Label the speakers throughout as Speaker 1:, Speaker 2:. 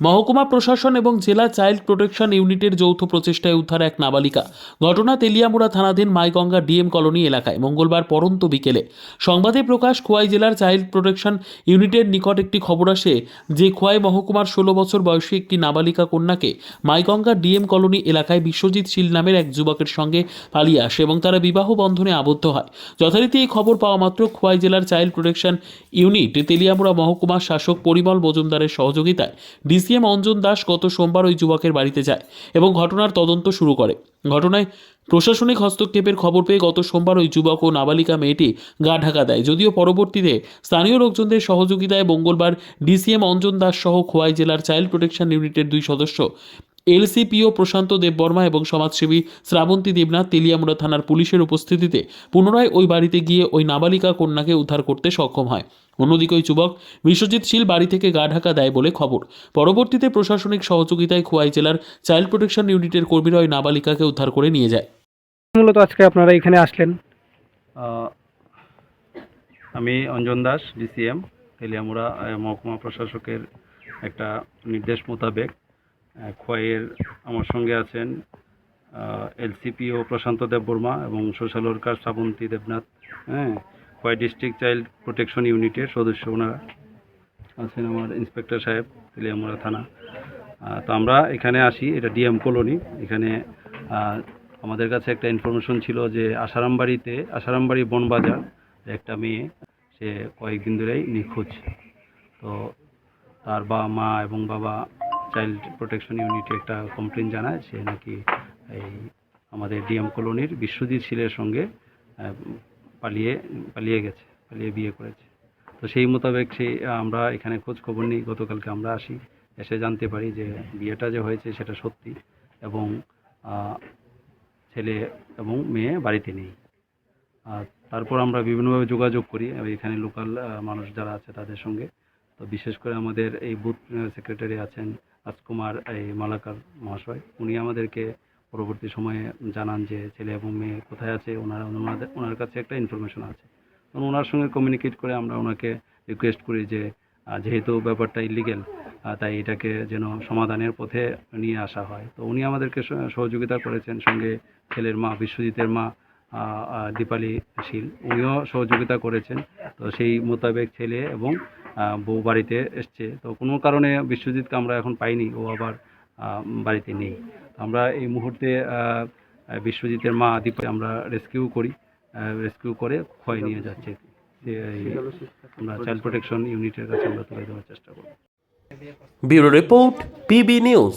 Speaker 1: মহকুমা প্রশাসন এবং জেলা চাইল্ড প্রোটেকশন ইউনিটের যৌথ প্রচেষ্টায় উদ্ধার এক নাবালিকা। ঘটনা তেলিয়ামুড়া থানাধীন মাইগঙ্গা ডিএম কলোনি এলাকায় মঙ্গলবার পরন্ত বিকেলে সংবাদে প্রকাশ খোয়াই জেলার চাইল্ড প্রোটেকশন ইউনিটের নিকট একটি খবর আসে যে খোয়াই মহকুমার ষোলো বছর বয়সী একটি নাবালিকা কন্যাকে মাইগঙ্গা ডিএম কলোনি এলাকায় বিশ্বজিৎ শীল নামের এক যুবকের সঙ্গে পালিয়ে আসে এবং তারা বিবাহ বন্ধনে আবদ্ধ হয়। যথারীতি এই খবর পাওয়া মাত্র খোয়াই জেলার চাইল্ড প্রোটেকশন ইউনিট তেলিয়ামুড়া মহকুমার শাসক পরিমল মজুমদারের সহযোগিতায়। ডিসিএম অঞ্জন দাস গত সোমবার ওই যুবকের বাড়িতে যায় এবং ঘটনার তদন্ত শুরু করে। ঘটনায় প্রশাসনিক হস্তক্ষেপের খবর পেয়ে গত সোমবার ওই যুবক ও নাবালিকা মেয়েটি গা ঢাকা দেয়। যদিও পরবর্তীতে স্থানীয় লোকজনদের সহযোগিতায় মঙ্গলবার ডিসিএম অঞ্জন দাস সহ খোয়াই জেলার চাইল্ড প্রোটেকশন ইউনিটের দুই সদস্য এলসিপিও প্রশান্ত দেববর্মা এবং সমাজসেবী শ্রাবন্তী দেবনাথ তেলিয়ামুড়া থানার পুলিশের উপস্থিতিতে পুনরায় ওই বাড়িতে গিয়ে ওই নাবালিকা কন্যাকে উদ্ধার করতে সক্ষম হয়। অন্যদিকে ওই যুবক বিশ্বজিৎ শীল বাড়ি থেকে গা ঢাকা দেয় বলে খবর। পরবর্তীতে প্রশাসনিক সহযোগিতায় খোয়াই জেলার চাইল্ড প্রোটেকশন ইউনিটের কর্মীরা ওই নাবালিকাকে উদ্ধার করে নিয়ে যায়।
Speaker 2: মূলত আজকে আপনারা এখানে আসলেন।
Speaker 3: আমি অঞ্জন দাস ডিসিএম তেলিয়ামুড়া মহকুমা প্রশাসকের একটা নির্দেশ মোতাবেক খোয়াইয়ের আমার সঙ্গে আছেন এলসিপি ও প্রশান্ত দেব বর্মা এবং সোশ্যাল ওয়ার্কার শ্রাবন্তী দেবনাথ। হ্যাঁ খোয়াই ডিস্ট্রিক্ট চাইল্ড প্রোটেকশন ইউনিটের সদস্য ওনারা আছেন আমার ইন্সপেক্টর সাহেব, তেলিয়ামুড়া থানা। তো আমরা এখানে আসি, এটা ডিএম কলোনি। এখানে আমাদের কাছে একটা ইনফরমেশন ছিল যে আসারামবাড়িতে আসারামবাড়ি বনবাজার একটা মেয়ে, সে কয়েকদিন ধরেই নিখোঁজ। তো তার বাবা মা এবং বাবা চাইল্ড প্রোটেকশন ইউনিটে একটা কমপ্লেন জানায় সে নাকি এই আমাদের ডিএম কলোনির বিশ্বজিৎ শীলের সঙ্গে পালিয়ে পালিয়ে গেছে, পালিয়ে বিয়ে করেছে। তো সেই মোতাবেক সেই আমরা এখানে খোঁজ খবর নিই, গতকালকে আমরা আসি, এসে জানতে পারি যে বিয়েটা যে হয়েছে সেটা সত্যি এবং ছেলে এবং মেয়ে বাড়িতে নেই। আর তারপর আমরা বিভিন্নভাবে যোগাযোগ করি এখানে লোকাল মানুষ যারা আছে তাদের সঙ্গে। তো বিশেষ করে আমাদের এই বুথ সেক্রেটারি আছেন রাজকুমার এই মালাকার মহাশয়, উনি আমাদেরকে পরবর্তী সময়ে জানান যে ছেলে এবং মেয়ে কোথায় আছে, ওনারা ওনাদের, ওনার কাছে একটা ইনফরমেশন আছে। তো ওনার সঙ্গে কমিউনিকেট করে আমরা ওনাকে রিকোয়েস্ট করি যে যেহেতু ব্যাপারটা ইলিগেল তাই এটাকে যেন সমাধানের পথে নিয়ে আসা হয়। তো উনি আমাদেরকে সহযোগিতা করেছেন সঙ্গে ছেলের মা, বিশ্বজিতের মা দীপালি শীল উনিও সহযোগিতা করেছেন। তো সেই মোতাবেক ছেলে এবং বউ বাড়িতে এসছে। তো কোনো কারণে বিশ্বজিৎকে আমরা এখন পাইনি, ও আবার বাড়িতে নেই। আমরা এই মুহূর্তে বিশ্বজিতের মা দীপালি আমরা রেস্কিউ করি রেস্কিউ করে ক্ষয় নিয়ে যাচ্ছে। আমরা চাইল্ড প্রোটেকশন ইউনিটের কাছে আমরা তুলে দেওয়ার চেষ্টা করব।
Speaker 4: Bureau report, PB news.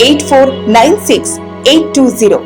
Speaker 5: eight four nine six eight two zero